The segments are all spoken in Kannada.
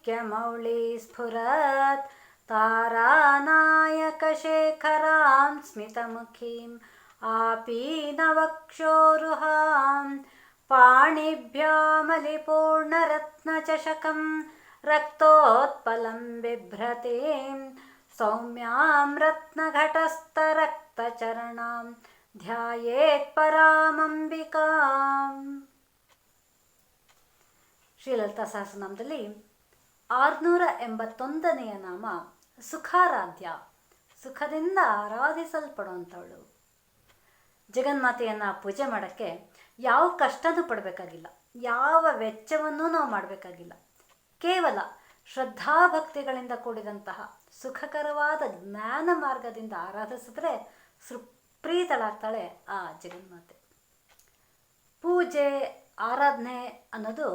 नयनां माणिक्यमौळी स्फुरत् तारानायकशेखरां स्मितमुखीम् आपीनवक्षोरुहां पाणिभ्यामलिपूर्णरत्नचषकं रक्तोत्पलं बिभ्रतीं सौम्यां रत्नघटस्थरक्तचरणां ಧ್ಯಾಯೇತ್ ಪರಾಮಂಬಿಕಾಂ ಶ್ರೀಲಲಿತಾ ಸಹಸ್ರನಾಮದಲ್ಲಿ ಆರುನೂರ ಎಂಬತ್ತೊಂದನೆಯ ನಾಮ ಸುಖಾರಾಧ್ಯ, ಸುಖದಿಂದ ಆರಾಧಿಸಲ್ಪಡುವಂಥವಳು. ಜಗನ್ಮಾತೆಯನ್ನು ಪೂಜೆ ಮಾಡೋಕ್ಕೆ ಯಾವ ಕಷ್ಟನೂ ಪಡಬೇಕಾಗಿಲ್ಲ, ಯಾವ ವೆಚ್ಚವನ್ನೂ ನಾವು ಮಾಡಬೇಕಾಗಿಲ್ಲ. ಕೇವಲ ಶ್ರದ್ಧಾಭಕ್ತಿಗಳಿಂದ ಕೂಡಿದಂತಹ ಸುಖಕರವಾದ ಜ್ಞಾನ ಮಾರ್ಗದಿಂದ ಆರಾಧಿಸಿದ್ರೆ ಸುಪ್ರೀತಳಾಗ್ತಾಳೆ ಆ ಜಗನ್ಮಾತೆ. ಪೂಜೆ, ಆರಾಧನೆ ಅನ್ನೋದು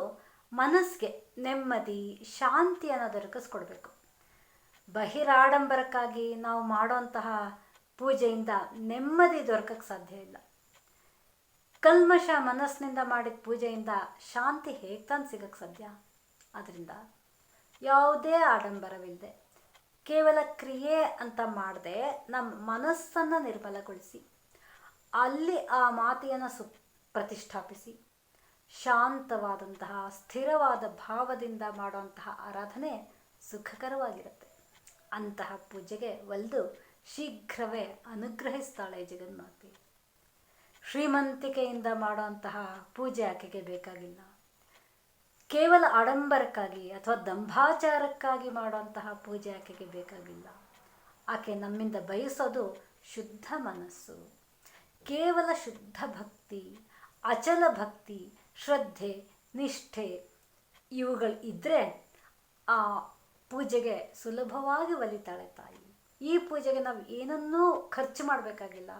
ಮನಸ್ಸಿಗೆ ನೆಮ್ಮದಿ ಶಾಂತಿಯನ್ನು ದೊರಕಿಸ್ಕೊಡ್ಬೇಕು ಬಹಿರಾಡಂಬರಕ್ಕಾಗಿ ನಾವು ಮಾಡೋಂತಹ ಪೂಜೆಯಿಂದ ನೆಮ್ಮದಿ ದೊರಕಕ್ಕೆ ಸಾಧ್ಯ ಇಲ್ಲ. ಕಲ್ಮಶ ಮನಸ್ಸಿನಿಂದ ಮಾಡಿದ ಪೂಜೆಯಿಂದ ಶಾಂತಿ ಹೇಗೆ ತಾನು ಸಿಗಕ್ಕೆ ಸಾಧ್ಯ? ಅದರಿಂದ ಯಾವುದೇ ಆಡಂಬರವಿಲ್ಲದೆ ಕೇವಲ ಕ್ರಿಯೆ ಅಂತ ಮಾಡದೆ ನಮ್ಮ ಮನಸ್ಸನ್ನು ನಿರ್ಬಲಗೊಳಿಸಿ ಅಲ್ಲಿ ಆ ಮಾತೆಯನ್ನು ಸು ಪ್ರತಿಷ್ಠಾಪಿಸಿ ಶಾಂತವಾದಂತಹ, ಸ್ಥಿರವಾದ ಭಾವದಿಂದ ಮಾಡುವಂತಹ ಆರಾಧನೆ ಸುಖಕರವಾಗಿರುತ್ತೆ. ಅಂತಹ ಪೂಜೆಗೆ ಒಲಿದು ಶೀಘ್ರವೇ ಅನುಗ್ರಹಿಸ್ತಾಳೆ ಜಗನ್ಮಾತೆ. ಶ್ರೀಮಂತಿಕೆಯಿಂದ ಮಾಡುವಂತಹ ಪೂಜೆ ಆಕೆಗೆ ಬೇಕಾಗಿಲ್ಲ. ಕೇವಲ ಆಡಂಬರಕ್ಕಾಗಿ ಅಥವಾ ದಂಭಾಚಾರಕ್ಕಾಗಿ ಮಾಡುವಂತಹ ಪೂಜೆ ಆಕೆಗೆ ಬೇಕಾಗಿಲ್ಲ. ಆಕೆ ನಮ್ಮಿಂದ ಬಯಸೋದು ಶುದ್ಧ ಮನಸ್ಸು. ಕೇವಲ ಶುದ್ಧ ಭಕ್ತಿ, ಅಚಲ ಭಕ್ತಿ ಶ್ರದ್ಧೆ, ನಿಷ್ಠೆ ಇವುಗಳು ಇದ್ದರೆ ಆ ಪೂಜೆಗೆ ಸುಲಭವಾಗಿ ಒಲಿತಾಳೆ ತಾಯಿ. ಈ ಪೂಜೆಗೆ ನಾವು ಏನನ್ನೂ ಖರ್ಚು ಮಾಡಬೇಕಾಗಿಲ್ಲ.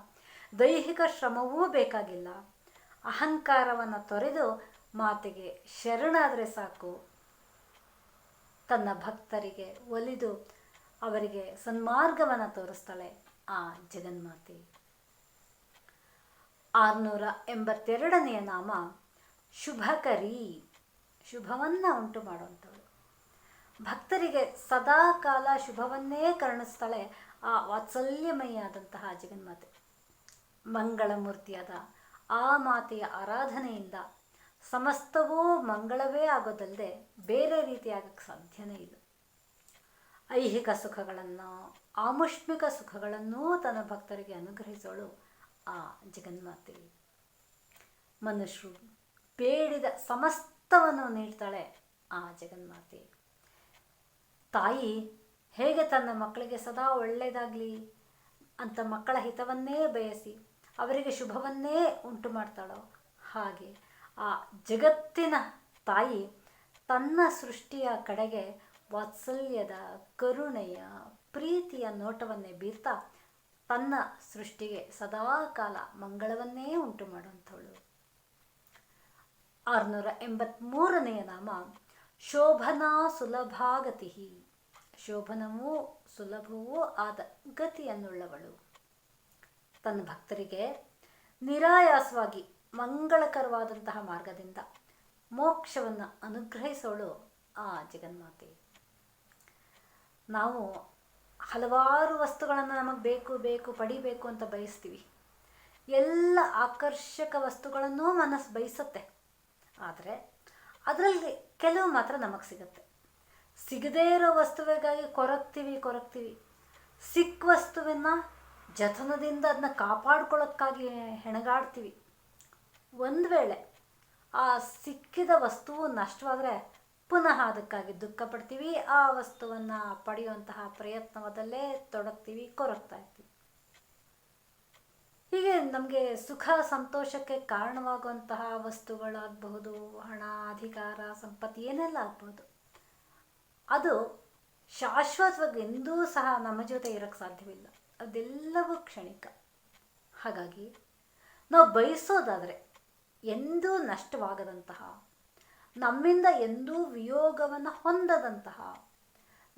ದೈಹಿಕ ಶ್ರಮವೂ ಬೇಕಾಗಿಲ್ಲ. ಅಹಂಕಾರವನ್ನು ತೊರೆದು ಮಾತೆಗೆ ಶರಣಾದರೆ ಸಾಕು. ತನ್ನ ಭಕ್ತರಿಗೆ ಒಲಿದು ಅವರಿಗೆ ಸನ್ಮಾರ್ಗವನ್ನು ತೋರಿಸ್ತಾಳೆ ಆ ಜಗನ್ಮಾತೆ. ಆರುನೂರ ಎಂಬತ್ತೆರಡನೆಯ ನಾಮ ಶುಭಕರಿ ಶುಭವನ್ನು ಉಂಟು ಮಾಡುವಂಥವಳು. ಭಕ್ತರಿಗೆ ಸದಾ ಕಾಲ ಶುಭವನ್ನೇ ಕರುಣಿಸ್ತಾಳೆ ಆ ವಾತ್ಸಲ್ಯಮಯಿಯಾದಂತಹ ಜಗನ್ಮಾತೆ. ಮಂಗಳಮೂರ್ತಿಯಾದ ಆ ಮಾತೆಯ ಆರಾಧನೆಯಿಂದ ಸಮಸ್ತವೂ ಮಂಗಳವೇ ಆಗೋದಲ್ಲದೆ ಬೇರೆ ರೀತಿಯಾಗಕ್ಕೆ ಸಾಧ್ಯನೇ ಇಲ್ಲ. ಐಹಿಕ ಸುಖಗಳನ್ನು, ಆಮುಷ್ಮಿಕ ಸುಖಗಳನ್ನೂ ತನ್ನ ಭಕ್ತರಿಗೆ ಅನುಗ್ರಹಿಸೋಳು ಆ ಜಗನ್ಮಾತೆ. ಮನುಷ್ಯರು ಬೇಡಿದ ಸಮಸ್ತವನ್ನು ನೀಡ್ತಾಳೆ ಆ ಜಗನ್ಮಾತೆ. ತಾಯಿ, ಹೇಗೆ ತನ್ನ ಮಕ್ಕಳಿಗೆ ಸದಾ ಒಳ್ಳೆಯದಾಗಲಿ ಅಂತ ಮಕ್ಕಳ ಹಿತವನ್ನೇ ಬಯಸಿ ಅವರಿಗೆ ಶುಭವನ್ನೇ ಉಂಟು ಮಾಡ್ತಾಳೋ? ಹಾಗೆ ಆ ಜಗತ್ತಿನ ತಾಯಿ ತನ್ನ ಸೃಷ್ಟಿಯ ಕಡೆಗೆ ವಾತ್ಸಲ್ಯದ ಕರುಣೆಯ ಪ್ರೀತಿಯ ನೋಟವನ್ನೇ ಬೀರ್ತಾ ತನ್ನ ಸೃಷ್ಟಿಗೆ ಸದಾ ಕಾಲ ಮಂಗಳವನ್ನೇ ಉಂಟು ಮಾಡುವಂಥವಳು. ಆರುನೂರ ಎಂಬತ್ತ್ಮೂರನೆಯ ನಾಮ. ಶೋಭನಾ ಸುಲಭಾಗತಿ ಶೋಭನವೂ ಸುಲಭವೂ ಆದ ಗತಿಯನ್ನುಳ್ಳವಳು. ತನ್ನ ಭಕ್ತರಿಗೆ ನಿರಾಯಾಸವಾಗಿ ಮಂಗಳಕರವಾದಂತಹ ಮಾರ್ಗದಿಂದ ಮೋಕ್ಷವನ್ನು ಅನುಗ್ರಹಿಸೋಳು ಆ ಜಗನ್ಮಾತೆ. ನಾವು ಹಲವಾರು ವಸ್ತುಗಳನ್ನು ನಮಗೆ ಬೇಕು ಬೇಕು, ಪಡಿಬೇಕು ಅಂತ ಬಯಸ್ತೀವಿ. ಎಲ್ಲ ಆಕರ್ಷಕ ವಸ್ತುಗಳನ್ನೂ ಮನಸ್ಸು ಬಯಸುತ್ತೆ. ಆದರೆ ಅದರಲ್ಲಿ ಕೆಲವು ಮಾತ್ರ ನಮಗೆ ಸಿಗುತ್ತೆ. ಸಿಗದೇ ಇರೋ ವಸ್ತುವಿಗಾಗಿ ಕೊರಗ್ತೀವಿ ಕೊರಗ್ತೀವಿ ಸಿಕ್ಕ ವಸ್ತುವನ್ನು ಜತನದಿಂದ ಅದನ್ನ ಕಾಪಾಡ್ಕೊಳ್ಳೋಕ್ಕಾಗಿ ಹೆಣಗಾಡ್ತೀವಿ. ಒಂದು ವೇಳೆ ಆ ಸಿಕ್ಕಿದ ವಸ್ತುವು ನಷ್ಟವಾದರೆ ಪುನಃ ಅದಕ್ಕಾಗಿ ದುಃಖ ಪಡ್ತೀವಿ ಆ ವಸ್ತುವನ್ನು ಪಡೆಯುವಂತಹ ಪ್ರಯತ್ನವದಲ್ಲೇ ತೊಡಗ್ತೀವಿ, ಕೊರಗ್ತಾ ಇರ್ತೀವಿ. ಹೀಗೆ ನಮಗೆ ಸುಖ, ಸಂತೋಷಕ್ಕೆ ಕಾರಣವಾಗುವಂತಹ ವಸ್ತುಗಳಾಗಬಹುದು, ಹಣ, ಅಧಿಕಾರ, ಸಂಪತ್ತು, ಏನೆಲ್ಲ ಆಗ್ಬೋದು ಅದು ಶಾಶ್ವತವಾಗಿ ಎಂದೂ ಸಹ ನಮ್ಮ ಜೊತೆ ಇರೋಕ್ಕೆ ಸಾಧ್ಯವಿಲ್ಲ. ಅದೆಲ್ಲವೂ ಕ್ಷಣಿಕ. ಹಾಗಾಗಿ ನಾವು ಬಯಸೋದಾದರೆ ಎಂದೂ ನಷ್ಟವಾಗದಂತಹ, ನಮ್ಮಿಂದ ಎಂದೂ ವಿಯೋಗವನ್ನು ಹೊಂದದಂತಹ,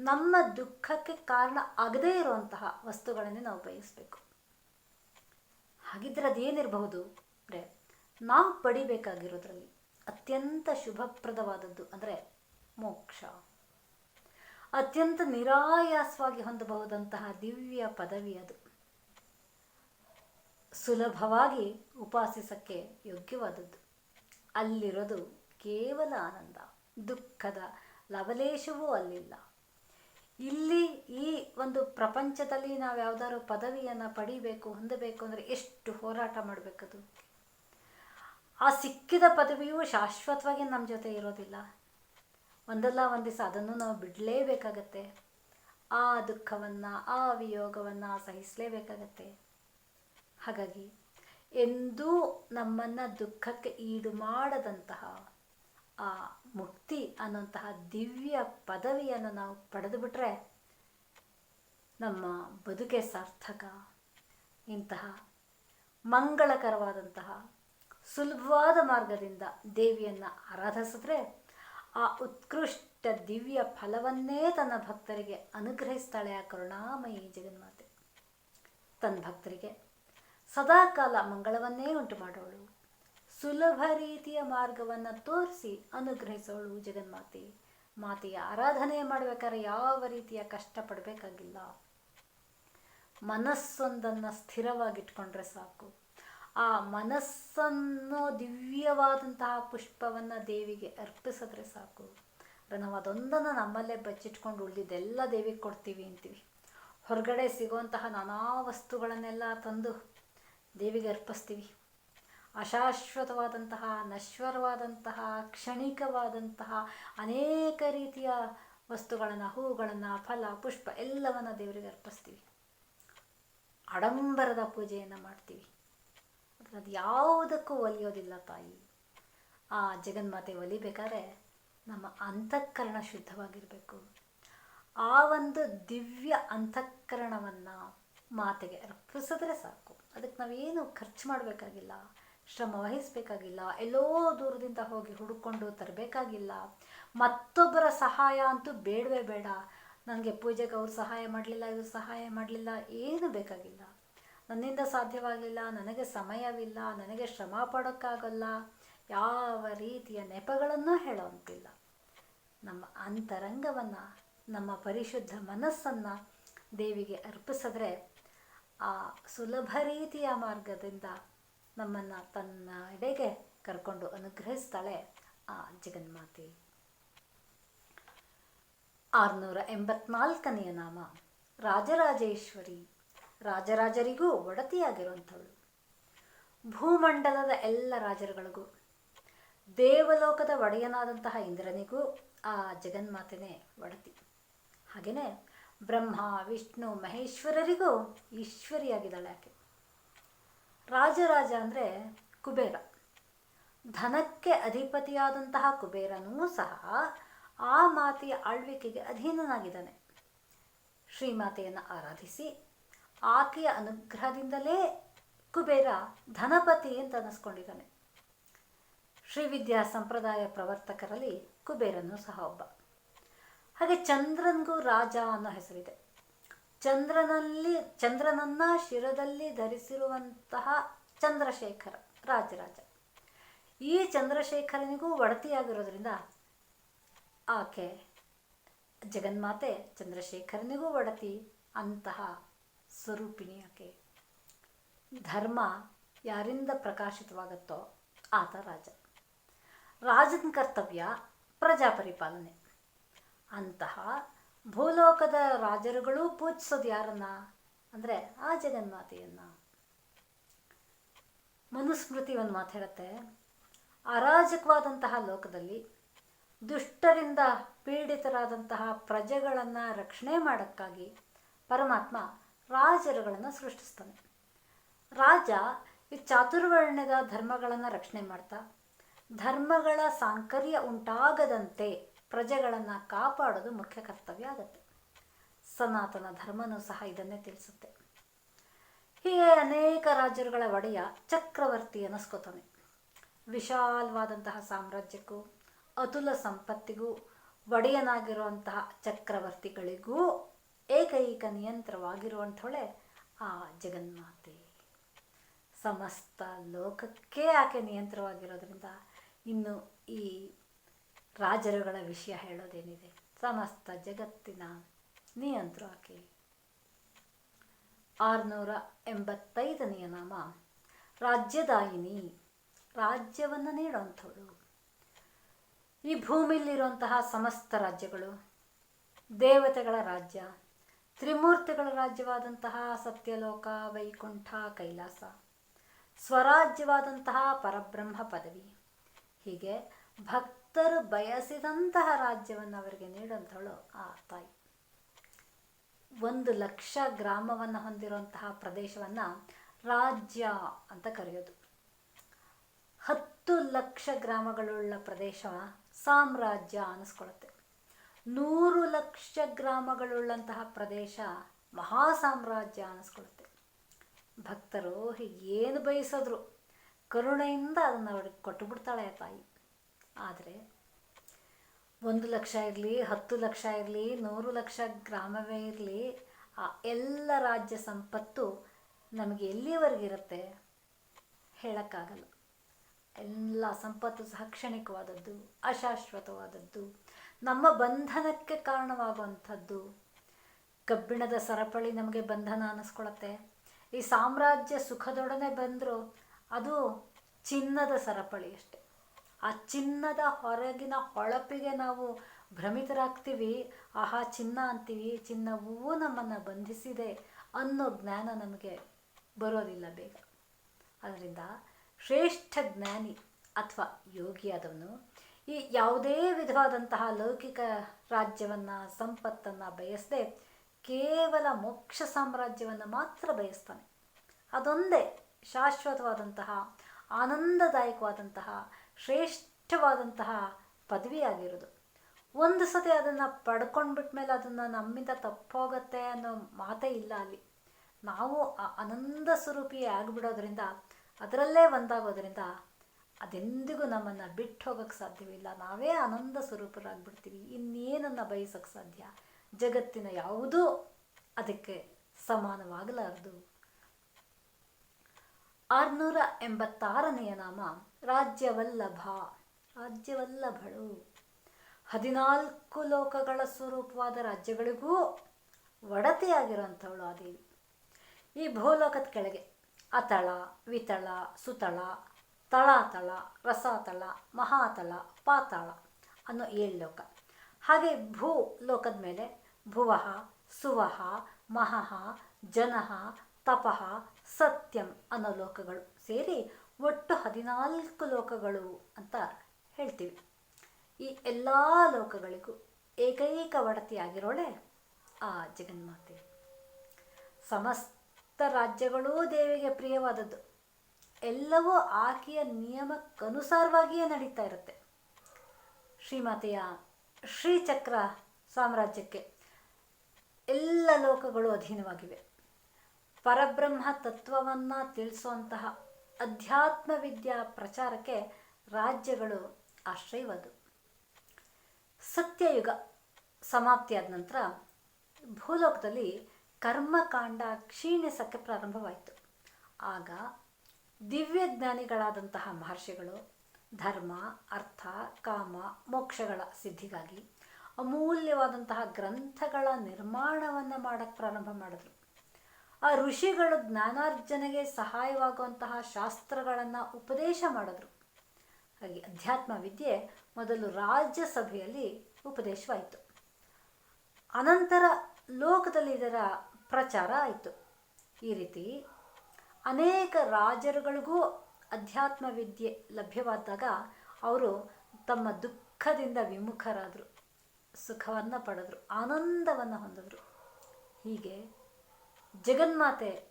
ನಮ್ಮ ದುಃಖಕ್ಕೆ ಕಾರಣ ಆಗದೇ ಇರುವಂತಹ ವಸ್ತುಗಳನ್ನೇ ನಾವು ಬಯಸಬೇಕು. ಹಾಗಿದ್ರೆ ಅದೇನಿರಬಹುದು ಅಂದರೆ ನಾವು ಪಡಿಬೇಕಾಗಿರೋದ್ರಲ್ಲಿ ಅತ್ಯಂತ ಶುಭಪ್ರದವಾದದ್ದು ಅಂದರೆ ಮೋಕ್ಷ. ಅತ್ಯಂತ ನಿರಾಯಾಸವಾಗಿ ಹೊಂದಬಹುದಂತಹ ದಿವ್ಯ ಪದವಿ ಅದು. ಸುಲಭವಾಗಿ ಉಪಾಸಿಸಕ್ಕೆ ಯೋಗ್ಯವಾದದ್ದು. ಅಲ್ಲಿರೋದು ಕೇವಲ ಆನಂದ, ದುಃಖದ ಲವಲೇಶವೂ ಅಲ್ಲಿಲ್ಲ. ಇಲ್ಲಿ ಈ ಒಂದು ಪ್ರಪಂಚದಲ್ಲಿ ನಾವು ಯಾವ್ದಾದ್ರು ಪದವಿಯನ್ನು ಪಡಿಬೇಕು, ಹೊಂದಬೇಕು ಅಂದರೆ ಎಷ್ಟು ಹೋರಾಟ ಮಾಡಬೇಕದು? ಆ ಸಿಕ್ಕಿದ ಪದವಿಯು ಶಾಶ್ವತವಾಗಿ ನಮ್ಮ ಜೊತೆ ಇರೋದಿಲ್ಲ. ಒಂದಲ್ಲ ಒಂದು ದಿವಸ ಅದನ್ನು ನಾವು ಬಿಡಲೇಬೇಕಾಗತ್ತೆ. ಆ ದುಃಖವನ್ನು, ಆ ವಿಯೋಗವನ್ನು ಸಹಿಸಲೇಬೇಕಾಗತ್ತೆ. ಹಾಗಾಗಿ ಎಂದೂ ನಮ್ಮನ್ನು ದುಃಖಕ್ಕೆ ಈಡು ಮಾಡದಂತಹ ಆ ಮುಕ್ತಿ ಅನ್ನೋಂತಹ ದಿವ್ಯ ಪದವಿಯನ್ನು ನಾವು ಪಡೆದು ಬಿಟ್ರೆ ನಮ್ಮ ಬದುಕೆ ಸಾರ್ಥಕ. ಇಂತಹ ಮಂಗಳಕರವಾದಂತಹ ಸುಲಭವಾದ ಮಾರ್ಗದಿಂದ ದೇವಿಯನ್ನು ಆರಾಧಿಸಿದ್ರೆ ಆ ಉತ್ಕೃಷ್ಟ ದಿವ್ಯ ಫಲವನ್ನೇ ತನ್ನ ಭಕ್ತರಿಗೆ ಅನುಗ್ರಹಿಸ್ತಾಳೆ ಆ ಕರುಣಾಮಯಿ ಜಗನ್ಮಾತೆ. ತನ್ನ ಭಕ್ತರಿಗೆ ಸದಾಕಾಲ ಮಂಗಳವನ್ನೇ ಉಂಟು ಮಾಡೋಳು. ಸುಲಭ ರೀತಿಯ ಮಾರ್ಗವನ್ನು ತೋರಿಸಿ ಅನುಗ್ರಹಿಸೋಳು ಜಗನ್ಮಾತೆ. ಮಾತೆಯ ಆರಾಧನೆ ಮಾಡಬೇಕಾದ್ರೆ ಯಾವ ರೀತಿಯ ಕಷ್ಟಪಡಬೇಕಾಗಿಲ್ಲ. ಮನಸ್ಸೊಂದನ್ನು ಸ್ಥಿರವಾಗಿಟ್ಕೊಂಡ್ರೆ ಸಾಕು. ಆ ಮನಸ್ಸನ್ನು ದಿವ್ಯವಾದಂತಹ ಪುಷ್ಪವನ್ನು ದೇವಿಗೆ ಅರ್ಪಿಸಿದ್ರೆ ಸಾಕು. ನಾವು ಅದೊಂದನ್ನು ನಮ್ಮಲ್ಲೇ ಬಚ್ಚಿಟ್ಕೊಂಡು ಉಳಿದಿದ್ದೆಲ್ಲ ದೇವಿಗೆ ಕೊಡ್ತೀವಿ ಅಂತೀವಿ. ಹೊರಗಡೆ ಸಿಗುವಂತಹ ನಾನಾ ವಸ್ತುಗಳನ್ನೆಲ್ಲ ತಂದು ದೇವಿಗೆ ಅರ್ಪಿಸ್ತೀವಿ. ಅಶಾಶ್ವತವಾದಂತಹ, ನಶ್ವರವಾದಂತಹ, ಕ್ಷಣಿಕವಾದಂತಹ ಅನೇಕ ರೀತಿಯ ವಸ್ತುಗಳನ್ನು, ಹೂಗಳನ್ನು, ಫಲ, ಪುಷ್ಪ ಎಲ್ಲವನ್ನು ದೇವರಿಗೆ ಅರ್ಪಿಸ್ತೀವಿ. ಆಡಂಬರದ ಪೂಜೆಯನ್ನು ಮಾಡ್ತೀವಿ. ಅದು ಯಾವುದಕ್ಕೂ ಒಲಿಯೋದಿಲ್ಲ ತಾಯಿ. ಆ ಜಗನ್ಮಾತೆ ಒಲಿಬೇಕಾದ್ರೆ ನಮ್ಮ ಅಂತಃಕರಣ ಶುದ್ಧವಾಗಿರಬೇಕು. ಆ ಒಂದು ದಿವ್ಯ ಅಂತಃಕರಣವನ್ನು ಮಾತೆಗೆ ಅರ್ಪಿಸಿದ್ರೆ ಸಾಕು. ಅದಕ್ಕೆ ನಾವೇನು ಖರ್ಚು ಮಾಡಬೇಕಾಗಿಲ್ಲ. ಶ್ರಮ ವಹಿಸಬೇಕಾಗಿಲ್ಲ, ಎಲ್ಲೋ ದೂರದಿಂದ ಹೋಗಿ ಹುಡುಕೊಂಡು ತರಬೇಕಾಗಿಲ್ಲ. ಮತ್ತೊಬ್ಬರ ಸಹಾಯ ಅಂತೂ ಬೇಡವೇ ಬೇಡ. ನನಗೆ ಪೂಜೆಗೆ ಅವ್ರು ಸಹಾಯ ಮಾಡಲಿಲ್ಲ, ಇವರು ಸಹಾಯ ಮಾಡಲಿಲ್ಲ, ಏನು ಬೇಕಾಗಿಲ್ಲ. ನನ್ನಿಂದ ಸಾಧ್ಯವಾಗಿಲ್ಲ ನನಗೆ ಸಮಯವಿಲ್ಲ, ನನಗೆ ಶ್ರಮ ಪಡೋಕ್ಕಾಗಲ್ಲ. ಯಾವ ರೀತಿಯ ನೆಪಗಳನ್ನು ಹೇಳೋಂತಿಲ್ಲ ನಮ್ಮ ಅಂತರಂಗವನ್ನು, ನಮ್ಮ ಪರಿಶುದ್ಧ ಮನಸ್ಸನ್ನು ದೇವಿಗೆ ಅರ್ಪಿಸಿದ್ರೆ ಆ ಸುಲಭ ರೀತಿಯ ಮಾರ್ಗದಿಂದ ನಮ್ಮನ್ನು ತನ್ನ ಎಡೆಗೆ ಕರ್ಕೊಂಡು ಅನುಗ್ರಹಿಸ್ತಾಳೆ ಆ ಜಗನ್ಮಾತೆ. ಆರುನೂರ ಎಂಬತ್ನಾಲ್ಕನೆಯ ನಾಮ. ರಾಜರಾಜೇಶ್ವರಿ. ರಾಜರಾಜರಿಗೂ ಒಡತಿಯಾಗಿರುವಂಥವಳು. ಭೂಮಂಡಲದ ಎಲ್ಲ ರಾಜರುಗಳಿಗೂ, ದೇವಲೋಕದ ಒಡೆಯನಾದಂತಹ ಇಂದ್ರನಿಗೂ ಆ ಜಗನ್ಮಾತೆನೇ ಒಡತಿ. ಹಾಗೆಯೇ ಬ್ರಹ್ಮ, ವಿಷ್ಣು, ಮಹೇಶ್ವರರಿಗೂ ಈಶ್ವರಿಯಾಗಿದ್ದಾಳೆ ಆಕೆ. ರಾಜರಾಜ ಅಂದರೆ ಕುಬೇರ. ಧನಕ್ಕೆ ಅಧಿಪತಿಯಾದಂತಹ ಕುಬೇರನೂ ಸಹ ಆ ಮಾತೆಯ ಆಳ್ವಿಕೆಗೆ ಅಧೀನನಾಗಿದ್ದಾನೆ. ಶ್ರೀಮಾತೆಯನ್ನು ಆರಾಧಿಸಿ ಆಕೆಯ ಅನುಗ್ರಹದಿಂದಲೇ ಕುಬೇರ ಧನಪತಿ ಅಂತ ಅನ್ನಿಸ್ಕೊಂಡಿದ್ದಾನೆ. ಶ್ರೀವಿದ್ಯಾ ಸಂಪ್ರದಾಯ ಪ್ರವರ್ತಕರಲ್ಲಿ ಕುಬೇರನು ಸಹ ಒಬ್ಬ. ಹಾಗೆ ಚಂದ್ರನ್ಗೂ ರಾಜ ಅನ್ನೋ ಹೆಸರಿದೆ. ಚಂದ್ರನಲ್ಲಿ, ಚಂದ್ರನನ್ನ ಶಿರದಲ್ಲಿ ಧರಿಸಿರುವಂತಹ ಚಂದ್ರಶೇಖರ, ರಾಜರಾಜ. ಈ ಚಂದ್ರಶೇಖರನಿಗೂ ಒಡತಿಯಾಗಿರೋದ್ರಿಂದ ಆಕೆ ಜಗನ್ಮಾತೆ ಚಂದ್ರಶೇಖರನಿಗೂ ಒಡತಿ. ಅಂತಹ ಸ್ವರೂಪಿಣಿ ಆಕೆ. ಧರ್ಮ ಯಾರಿಂದ ಪ್ರಕಾಶಿತವಾಗುತ್ತೋ ಆತ ರಾಜ. ರಾಜನ ಕರ್ತವ್ಯ ಪ್ರಜಾ ಪರಿಪಾಲನೆ ಅಂತಹ ಭೂಲೋಕದ ರಾಜರುಗಳು ಪೂಜಿಸೋದು ಯಾರನ್ನ? ಅಂದರೆ ಆ ಜಗನ್ಮಾತೆಯನ್ನು. ಮನುಸ್ಮೃತಿ ಒಂದು ಮಾತು ಹೇಳುತ್ತೆ. ಅರಾಜಕವಾದಂತಹ ಲೋಕದಲ್ಲಿ ದುಷ್ಟರಿಂದ ಪೀಡಿತರಾದಂತಹ ಪ್ರಜೆಗಳನ್ನು ರಕ್ಷಣೆ ಮಾಡೋಕ್ಕಾಗಿ ಪರಮಾತ್ಮ ರಾಜರುಗಳನ್ನು ಸೃಷ್ಟಿಸ್ತಾನೆ. ರಾಜ ಈ ಚಾತುರ್ವರ್ಣ್ಯದ ಧರ್ಮಗಳನ್ನು ರಕ್ಷಣೆ ಮಾಡ್ತಾ ಧರ್ಮಗಳ ಸಾಂಕರ್ಯ ಉಂಟಾಗದಂತೆ ಪ್ರಜೆಗಳನ್ನು ಕಾಪಾಡೋದು ಮುಖ್ಯ ಕರ್ತವ್ಯ ಆಗುತ್ತೆ. ಸನಾತನ ಧರ್ಮನೂ ಸಹ ಇದನ್ನೇ ತಿಳಿಸುತ್ತೆ. ಹೀಗೆ ಅನೇಕ ರಾಜರುಗಳ ಒಡೆಯ ಚಕ್ರವರ್ತಿ ಅನ್ನಿಸ್ಕೋತಾನೆ ವಿಶಾಲವಾದಂತಹ ಸಾಮ್ರಾಜ್ಯಕ್ಕೂ, ಅತುಲ ಸಂಪತ್ತಿಗೂ, ಒಡೆಯನಾಗಿರುವಂತಹ ಚಕ್ರವರ್ತಿಗಳಿಗೂ ಏಕೈಕ ನಿಯಂತ್ರವಾಗಿರುವಂಥವಳೆ ಆ ಜಗನ್ಮಾತೆ ಸಮಸ್ತ ಲೋಕಕ್ಕೆ ಆಕೆ ನಿಯಂತ್ರವಾಗಿರೋದ್ರಿಂದ ಇನ್ನು ಈ ರಾಜರುಗಳ ವಿಷಯ ಹೇಳೋದೇನಿದೆ? ಸಮಸ್ತ ಜಗತ್ತಿನ ನಿಯಂತ್ರ ಆಕೆ ಆರುನೂರ ಎಂಬತ್ತೈದನೆಯ ನಾಮ. ರಾಜ್ಯದಾಯಿನಿ, ರಾಜ್ಯವನ್ನು ನೀಡುವಂಥವಳು ಈ ಭೂಮಿಯಲ್ಲಿರುವಂತಹ ಸಮಸ್ತ ರಾಜ್ಯಗಳು, ದೇವತೆಗಳ ರಾಜ್ಯ, ತ್ರಿಮೂರ್ತಿಗಳ ರಾಜ್ಯವಾದಂತಹ ಸತ್ಯಲೋಕ, ವೈಕುಂಠ, ಕೈಲಾಸ, ಸ್ವರಾಜ್ಯವಾದಂತಹ ಪರಬ್ರಹ್ಮ ಪದವಿ. ಹೀಗೆ ಭಕ್ತರು ಬಯಸಿದಂತಹ ರಾಜ್ಯವನ್ನು ಅವರಿಗೆ ನೀಡುವಂಥವಳು ಆ ತಾಯಿ. ಒಂದು ಲಕ್ಷ ಗ್ರಾಮವನ್ನು ಹೊಂದಿರುವಂತಹ ಪ್ರದೇಶವನ್ನು ರಾಜ್ಯ ಅಂತ ಕರೆಯೋದು. ಹತ್ತು ಲಕ್ಷ ಗ್ರಾಮಗಳುಳ್ಳ ಪ್ರದೇಶ ಸಾಮ್ರಾಜ್ಯ ಅನಿಸ್ಕೊಳ್ಳುತ್ತೆ ನೂರು ಲಕ್ಷ ಗ್ರಾಮಗಳುಳ್ಳಂತಹ ಪ್ರದೇಶ ಮಹಾ ಸಾಮ್ರಾಜ್ಯ ಅನ್ನಿಸ್ಕೊಳ್ಳುತ್ತೆ ಭಕ್ತರು ಏನು ಬಯಸಿದ್ರು ಕರುಣೆಯಿಂದ ಅದನ್ನು ಅವಳಿಗೆ ಕೊಟ್ಟು ಬಿಡ್ತಾಳೆ ತಾಯಿ. ಆದರೆ ಒಂದು ಲಕ್ಷ ಇರಲಿ, ಹತ್ತು ಲಕ್ಷ ಇರಲಿ, ನೂರು ಲಕ್ಷ ಗ್ರಾಮವೇ ಇರಲಿ, ಆ ಎಲ್ಲ ರಾಜ್ಯ ಸಂಪತ್ತು ನಮಗೆ ಎಲ್ಲಿವರೆಗಿರುತ್ತೆ ಹೇಳೋಕ್ಕಾಗಲ್ಲ. ಎಲ್ಲ ಸಂಪತ್ತು ಸಹ ಕ್ಷಣಿಕವಾದದ್ದು, ಅಶಾಶ್ವತವಾದದ್ದು, ನಮ್ಮ ಬಂಧನಕ್ಕೆ ಕಾರಣವಾಗುವಂಥದ್ದು. ಕಬ್ಬಿಣದ ಸರಪಳಿ ನಮಗೆ ಬಂಧನ ಅನ್ನಿಸ್ಕೊಳತ್ತೆ ಈ ಸಾಮ್ರಾಜ್ಯ ಸುಖದೊಡನೆ ಬಂದರೂ ಅದು ಚಿನ್ನದ ಸರಪಳಿ ಅಷ್ಟೆ. ಆ ಚಿನ್ನದ ಹೊರಗಿನ ಹೊಳಪಿಗೆ ನಾವು ಭ್ರಮಿತರಾಗ್ತೀವಿ, ಆಹಾ ಚಿನ್ನ ಅಂತೀವಿ, ಚಿನ್ನವೂ ನಮ್ಮನ್ನು ಬಂಧಿಸಿದೆ ಅನ್ನೋ ಜ್ಞಾನ ನಮಗೆ ಬರೋದಿಲ್ಲ ಬೇಗ. ಅದರಿಂದ ಶ್ರೇಷ್ಠ ಜ್ಞಾನಿ ಅಥವಾ ಯೋಗಿಯಾದವನು ಈ ಯಾವುದೇ ವಿಧವಾದಂತಹ ಲೌಕಿಕ ರಾಜ್ಯವನ್ನು, ಸಂಪತ್ತನ್ನು ಬಯಸದೆ ಕೇವಲ ಮೋಕ್ಷ ಸಾಮ್ರಾಜ್ಯವನ್ನು ಮಾತ್ರ ಬಯಸ್ತಾನೆ. ಅದೊಂದೇ ಶಾಶ್ವತವಾದಂತಹ, ಆನಂದದಾಯಕವಾದಂತಹ ಶ್ರೇಷ್ಠವಾದಂತಹ ಪದವಿಯಾಗಿರೋದು ಒಂದು ಸತಿ ಅದನ್ನು ಪಡ್ಕೊಂಡ್ಬಿಟ್ಟ ಮೇಲೆ ಅದನ್ನು ನಮ್ಮಿಂದ ತಪ್ಪೋಗತ್ತೆ ಅನ್ನೋ ಮಾತೇ ಇಲ್ಲ ಅಲ್ಲಿ. ನಾವು ಆ ಆನಂದ ಸ್ವರೂಪಿ ಆಗಿಬಿಡೋದ್ರಿಂದ, ಅದರಲ್ಲೇ ಒಂದಾಗೋದ್ರಿಂದ ಅದೆಂದಿಗೂ ನಮ್ಮನ್ನು ಬಿಟ್ಟು ಹೋಗೋಕ್ಕೆ ಸಾಧ್ಯವಿಲ್ಲ ನಾವೇ ಆನಂದ ಸ್ವರೂಪರಾಗ್ಬಿಡ್ತೀವಿ. ಇನ್ನೇನನ್ನು ಬಯಸೋಕ್ಕೆ ಸಾಧ್ಯ? ಜಗತ್ತಿನ ಯಾವುದೂ ಅದಕ್ಕೆ ಸಮಾನವಾಗಲಾರದು. ಆರುನೂರ ಎಂಬತ್ತಾರನೆಯ ನಾಮ ರಾಜ್ಯವಲ್ಲಭ, ರಾಜ್ಯವಲ್ಲಭಳು. ಹದಿನಾಲ್ಕು ಲೋಕಗಳ ಸ್ವರೂಪವಾದ ರಾಜ್ಯಗಳಿಗೂ ಒಡತೆಯಾಗಿರುವಂಥವಳು ಆ ಈ ಭೂಲೋಕದ ಕೆಳಗೆ ಅತಳ ವಿತಳ ಸುತಳ, ತಳಾತಳ, ರಸಾತಳ, ಮಹಾತಳ, ಪಾತಾಳ ಅನ್ನೋ ಏಳು ಲೋಕ. ಹಾಗೆ ಭೂ ಲೋಕದ ಮೇಲೆ ಭುವಃ ಸುವಹ ಮಹಃ, ಜನಃ, ತಪಃ, ಸತ್ಯಂ ಅನ್ನೋ ಲೋಕಗಳು ಸೇರಿ ಒಟ್ಟು ಹದಿನಾಲ್ಕು ಲೋಕಗಳು ಅಂತ ಹೇಳ್ತೀವಿ. ಈ ಎಲ್ಲ ಲೋಕಗಳಿಗೂ ಏಕೈಕ ಒಡತಿಯಾಗಿರೋಳೆ ಆ ಜಗನ್ಮಾತೆ. ಸಮಸ್ತ ರಾಜ್ಯಗಳೂ ದೇವಿಗೆ ಪ್ರಿಯವಾದದ್ದು. ಎಲ್ಲವೂ ಆಕೆಯ ನಿಯಮಕ್ಕನುಸಾರವಾಗಿಯೇ ನಡೀತಾ ಇರುತ್ತೆ. ಶ್ರೀಮಾತೆಯ ಶ್ರೀಚಕ್ರ ಸಾಮ್ರಾಜ್ಯಕ್ಕೆ ಎಲ್ಲ ಲೋಕಗಳು ಅಧೀನವಾಗಿವೆ. ಪರಬ್ರಹ್ಮ ತತ್ವವನ್ನು ತಿಳಿಸುವಂತಹ ಅಧ್ಯಾತ್ಮ ವಿದ್ಯಾ ಪ್ರಚಾರಕ್ಕೆ ರಾಜ್ಯಗಳು ಆಶ್ರಯವಾದವು. ಸತ್ಯಯುಗ ಸಮಾಪ್ತಿಯಾದ ನಂತರ ಭೂಲೋಕದಲ್ಲಿ ಕರ್ಮಕಾಂಡ ಕ್ಷೀಣಿಸಕ್ಕೆ ಪ್ರಾರಂಭವಾಯಿತು. ಆಗ ದಿವ್ಯ ಜ್ಞಾನಿಗಳಾದಂತಹ ಮಹರ್ಷಿಗಳು ಧರ್ಮ, ಅರ್ಥ, ಕಾಮ, ಮೋಕ್ಷಗಳ ಸಿದ್ಧಿಗಾಗಿ ಅಮೂಲ್ಯವಾದಂತಹ ಗ್ರಂಥಗಳ ನಿರ್ಮಾಣವನ್ನು ಮಾಡಕ್ಕೆ ಪ್ರಾರಂಭ ಮಾಡಿದ್ರು. ಆ ಋಷಿಗಳು ಜ್ಞಾನಾರ್ಜನೆಗೆ ಸಹಾಯವಾಗುವಂತಹ ಶಾಸ್ತ್ರಗಳನ್ನು ಉಪದೇಶ ಮಾಡಿದ್ರು. ಹಾಗೆ ಅಧ್ಯಾತ್ಮ ವಿದ್ಯೆ ಮೊದಲು ರಾಜ್ಯಸಭೆಯಲ್ಲಿ ಉಪದೇಶವಾಯಿತು. ಅನಂತರ ಲೋಕದಲ್ಲಿ ಇದರ ಪ್ರಚಾರ ಆಯಿತು. ಈ ರೀತಿ ಅನೇಕ ರಾಜರುಗಳಿಗೂ ಅಧ್ಯಾತ್ಮ ವಿದ್ಯೆ ಲಭ್ಯವಾದಾಗ ಅವರು ತಮ್ಮ ದುಃಖದಿಂದ ವಿಮುಖರಾದರು, ಸುಖವನ್ನು ಪಡೆದರು, ಆನಂದವನ್ನು ಹೊಂದಿದ್ರು. ಹೀಗೆ ಜಗನ್ಮಾತೆ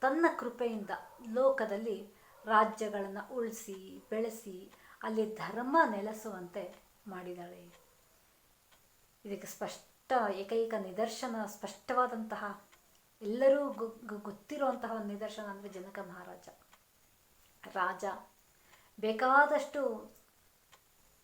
ತನ್ನ ಕೃಪೆಯಿಂದ ಲೋಕದಲ್ಲಿ ರಾಜ್ಯಗಳನ್ನು ಉಳಿಸಿ, ಬೆಳೆಸಿ, ಅಲ್ಲಿ ಧರ್ಮ ನೆಲೆಸುವಂತೆ ಮಾಡಿದ್ದಾಳೆ. ಇದಕ್ಕೆ ಸ್ಪಷ್ಟ ಏಕೈಕ ನಿದರ್ಶನ, ಸ್ಪಷ್ಟವಾದಂತಹ ಎಲ್ಲರೂ ಗೊತ್ತಿರುವಂತಹ ಒಂದು ನಿದರ್ಶನ ಅಂದರೆ ಜನಕ ಮಹಾರಾಜ. ರಾಜ. ಬೇಕಾದಷ್ಟು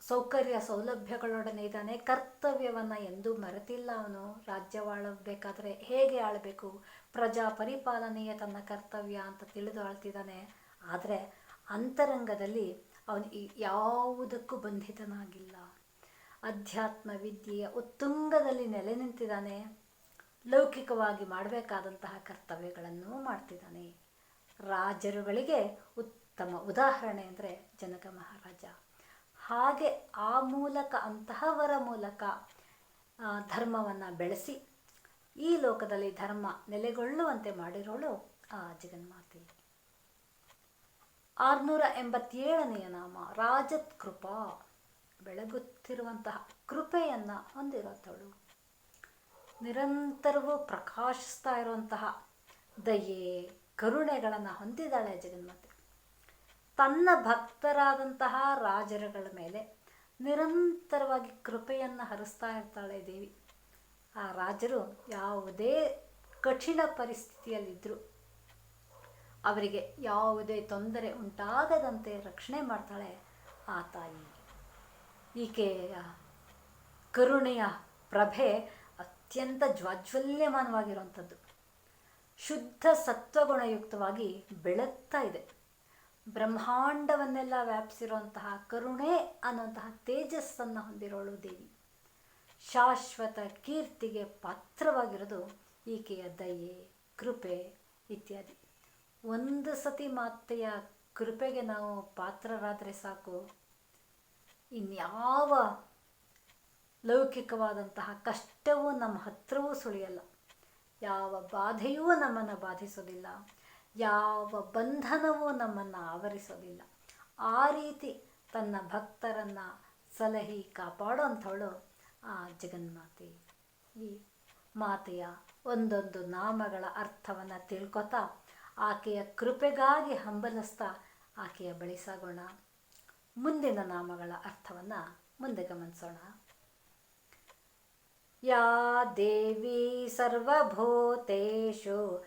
ಸೌಕರ್ಯ ಸೌಲಭ್ಯಗಳೊಡನೆ ಇದ್ದಾನೆ. ಕರ್ತವ್ಯವನ್ನು ಎಂದೂ ಮರೆತಿಲ್ಲ ಅವನು. ರಾಜ್ಯವಾಳಬೇಕಾದ್ರೆ ಹೇಗೆ ಆಳಬೇಕು? ಪ್ರಜಾ ಪರಿಪಾಲನೆಯೇ ತನ್ನ ಕರ್ತವ್ಯ ಅಂತ ತಿಳಿದು ಆಳ್ತಿದ್ದಾನೆ. ಆದರೆ ಅಂತರಂಗದಲ್ಲಿ ಅವನು ಯಾವುದಕ್ಕೂ ಬಂಧಿತನಾಗಿಲ್ಲ. ಅಧ್ಯಾತ್ಮ ವಿದ್ಯೆಯ ಉತ್ತುಂಗದಲ್ಲಿ ನೆಲೆ ನಿಂತಿದ್ದಾನೆ. ಲೌಕಿಕವಾಗಿ ಮಾಡಬೇಕಾದಂತಹ ಕರ್ತವ್ಯಗಳನ್ನು ಮಾಡ್ತಿದ್ದಾನೆ. ರಾಜರುಗಳಿಗೆ ಉತ್ತಮ ಉದಾಹರಣೆ ಅಂದರೆ ಜನಕ ಮಹಾರಾಜ. ಹಾಗೆ ಆ ಮೂಲಕ ಅಂತಹವರ ಮೂಲಕ ಧರ್ಮವನ್ನು ಬೆಳೆಸಿ ಈ ಲೋಕದಲ್ಲಿ ಧರ್ಮ ನೆಲೆಗೊಳ್ಳುವಂತೆ ಮಾಡಿರೋಳು, ಆ, ಜಗನ್ಮಾತೆ. ಆರುನೂರ ಎಂಬತ್ತೇಳನೆಯ ನಾಮ, ರಾಜತ್ ಕೃಪಾ. ಬೆಳಗುತ್ತಿರುವಂತಹ ಕೃಪೆಯನ್ನು ಹೊಂದಿರೋಂಥವಳು ನಿರಂತರವೂ ಪ್ರಕಾಶಿಸ್ತಾ ಇರುವಂತಹ ದಯೆ, ಕರುಣೆಗಳನ್ನು ಹೊಂದಿದ್ದಾಳೆ ಜಗನ್ಮಾತೆ. ತನ್ನ ಭಕ್ತರಾದಂತಹ ರಾಜರುಗಳ ಮೇಲೆ ನಿರಂತರವಾಗಿ ಕೃಪೆಯನ್ನು ಹರಿಸ್ತಾ ಇರ್ತಾಳೆ ದೇವಿ. ಆ ರಾಜರು ಯಾವುದೇ ಕಠಿಣ ಪರಿಸ್ಥಿತಿಯಲ್ಲಿದ್ದರು ಅವರಿಗೆ ಯಾವುದೇ ತೊಂದರೆ ಉಂಟಾಗದಂತೆ ರಕ್ಷಣೆ ಮಾಡ್ತಾಳೆ ಆ ತಾಯಿ. ಈಕೆಯ ಕರುಣೆಯ ಪ್ರಭೆ ಅತ್ಯಂತ ಜ್ವಾಜ್ವಲ್ಯಮಾನವಾಗಿರುವಂಥದ್ದು. ಶುದ್ಧ ಸತ್ವಗುಣಯುಕ್ತವಾಗಿ ಬೆಳಗ್ತಾ ಇದೆ. ಬ್ರಹ್ಮಾಂಡವನ್ನೆಲ್ಲ ವ್ಯಾಪಿಸಿರುವಂತಹ ಕರುಣೆ ಅನ್ನುವಂತಹ ತೇಜಸ್ಸನ್ನು ಹೊಂದಿರೋಳು ದೇವಿ. ಶಾಶ್ವತ ಕೀರ್ತಿಗೆ ಪಾತ್ರವಾಗಿರೋದು ಈಕೆಯ ದಯೆ, ಕೃಪೆ ಇತ್ಯಾದಿ. ಒಂದು ಸತಿ ಮಾತೆಯ ಕೃಪೆಗೆ ನಾವು ಪಾತ್ರರಾದರೆ ಸಾಕು. ಇನ್ಯಾವ ಲೌಕಿಕವಾದಂತಹ ಕಷ್ಟವೂ ನಮ್ಮ ಹತ್ರವೂ ಸುಳಿಯಲ್ಲ. ಯಾವ ಬಾಧೆಯೂ ನಮ್ಮನ್ನು ಬಾಧಿಸೋದಿಲ್ಲ. ಯಾವ ಬಂಧನವೂ ನಮ್ಮನ್ನು ಆವರಿಸೋದಿಲ್ಲ ಆ ರೀತಿ ತನ್ನ ಭಕ್ತರನ್ನು ಸಲಹಿ ಕಾಪಾಡೋಂಥವಳು ಆ ಜಗನ್ಮಾತೆ. ಈ ಮಾತೆಯ ಒಂದೊಂದು ನಾಮಗಳ ಅರ್ಥವನ್ನು ತಿಳ್ಕೊತಾ ಆಕೆಯ ಕೃಪೆಗಾಗಿ ಹಂಬಲಿಸ್ತಾ ಆಕೆಯ ಬಳಿ ಸಾಗೋಣ. ಮುಂದಿನ ನಾಮಗಳ ಅರ್ಥವನ್ನು ಮುಂದೆ ಗಮನಿಸೋಣ. ಯಾ ದೇವಿ ಸರ್ವಭೂತೇಷು